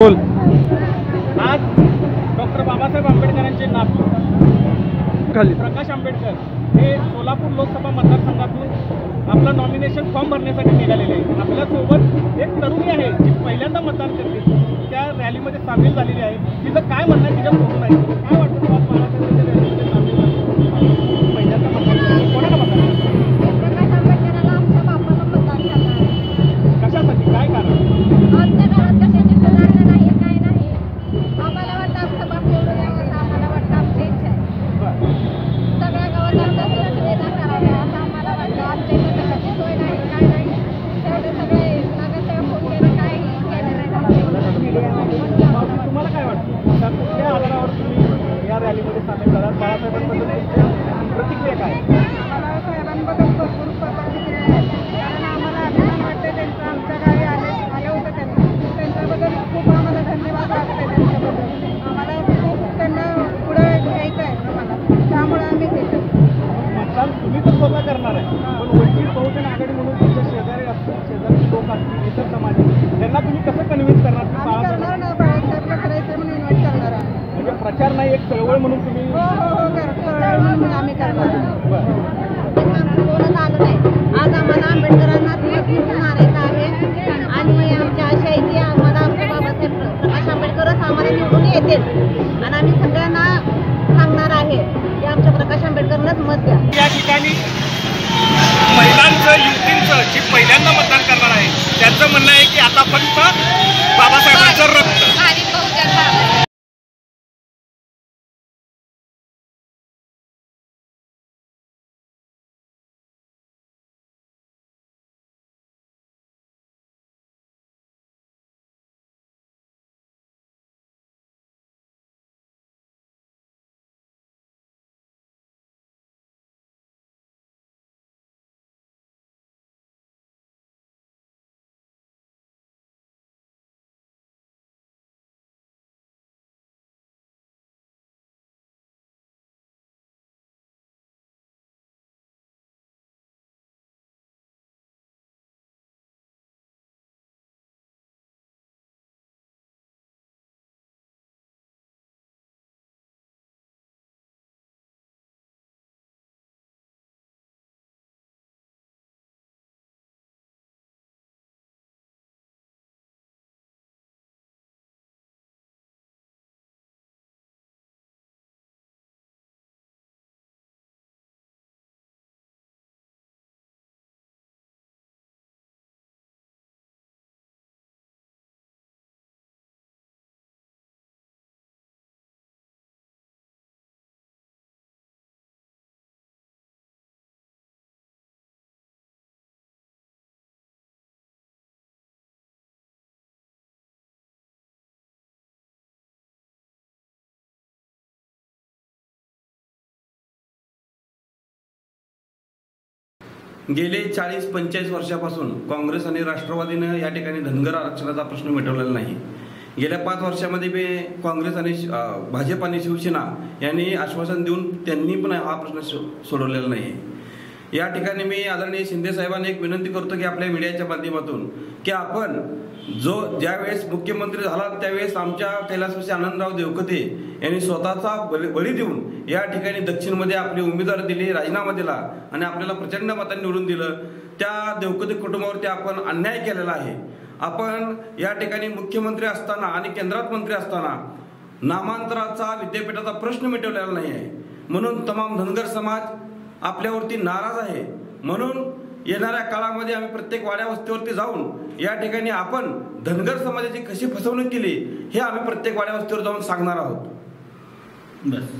बोल. आज डॉक्टर बाबासाहेब आंबेडकरांचे नातू खाली. प्रकाश आंबेडकर हे सोलापूर लोकसभा मतदारसंघातून आपलं नॉमिनेशन फॉर्म भरण्यासाठी निघालेले आहे आपल्यासोबत एक तरुणी आहे जी पहिल्यांदा मतदान करते. त्या रॅलीमध्ये सामील झालेली आहे. तिचं काय म्हणणं आहे तिच्या फोटो नाही काय वाटतं रॅलीमध्ये सामील झालात बाळासाहेबांबद्दल तुमच्या प्रतिक्रिया काय? आम्हाला साहेबांबद्दल भरपूर प्रतिक्रिया आहेत कारण आम्हाला अभिमान वाटते त्यांचं. आमच्या गावी आले आलं होतं त्यांना. त्यांच्याबद्दल खूप आम्हाला धन्यवाद वाटते त्यांच्याबद्दल. आम्हाला खूप त्यांना पुढे घ्यायचं आहे आम्हाला त्यामुळे आम्ही मतदान तुम्ही तर स्वतः करणार आहे. पण वंचित बहुजन आघाडी म्हणून तुमच्या शेजारी असतील शेजारी लोक असतील इतर समाज एक चळवळ म्हणून तुम्ही हो हो हो कर कळलं म्हणून आम्ही करणार. आहे बरं. आमचं बोलत आलं नाही. आज आम्हाला आंबेडकरांना आणायचं आहे. आणि आमच्या आशा आहे की आम्हाला आमचे बाबासाहेब प्रकाश आंबेडकरच आम्हाला निवडून येतील. आणि आम्ही सगळ्यांना सांगणार आहे की आमच्या प्रकाश आंबेडकरलाच मत द्या. या ठिकाणी गेले चाळीस पंचेचाळीस वर्षापासून काँग्रेस आणि राष्ट्रवादीनं या ठिकाणी धनगर आरक्षणाचा प्रश्न मिटवलेला नाही. गेल्या पाच वर्षामध्ये बी काँग्रेस आणि भाजप आणि शिवसेना यांनी आश्वासन देऊन त्यांनी पण हा प्रश्न सो- सोडवलेला नाही. या ठिकाणी मी आदरणीय शिंदे साहेबांना एक विनंती करतो की आपल्या मीडियाच्या माध्यमातून की आपण जो ज्यावेळेस मुख्यमंत्री झाला त्यावेळेस आमच्या कैलासवासी आनंदराव देवकते यांनी स्वतःचा बळी बळी देऊन या ठिकाणी दक्षिणमध्ये आपले उमेदवार दिले राजीनामा दिला आणि आपल्याला प्रचंड मतांनी निवडून दिलं. त्या देवकते कुटुंबावरती आपण अन्याय केलेला आहे. आपण या ठिकाणी मुख्यमंत्री असताना आणि केंद्रात मंत्री असताना नामांतराचा विद्यापीठाचा प्रश्न मिटवलेला नाही आहे. म्हणून तमाम धनगर समाज आपल्यावरती नाराज आहे. म्हणून येणाऱ्या काळामध्ये आम्ही प्रत्येक वाड्या वस्तीवरती जाऊन या ठिकाणी आपण धनगर समाजाची कशी फसवणूक केली हे आम्ही प्रत्येक वाड्या वस्तीवर जाऊन सांगणार आहोत. बस.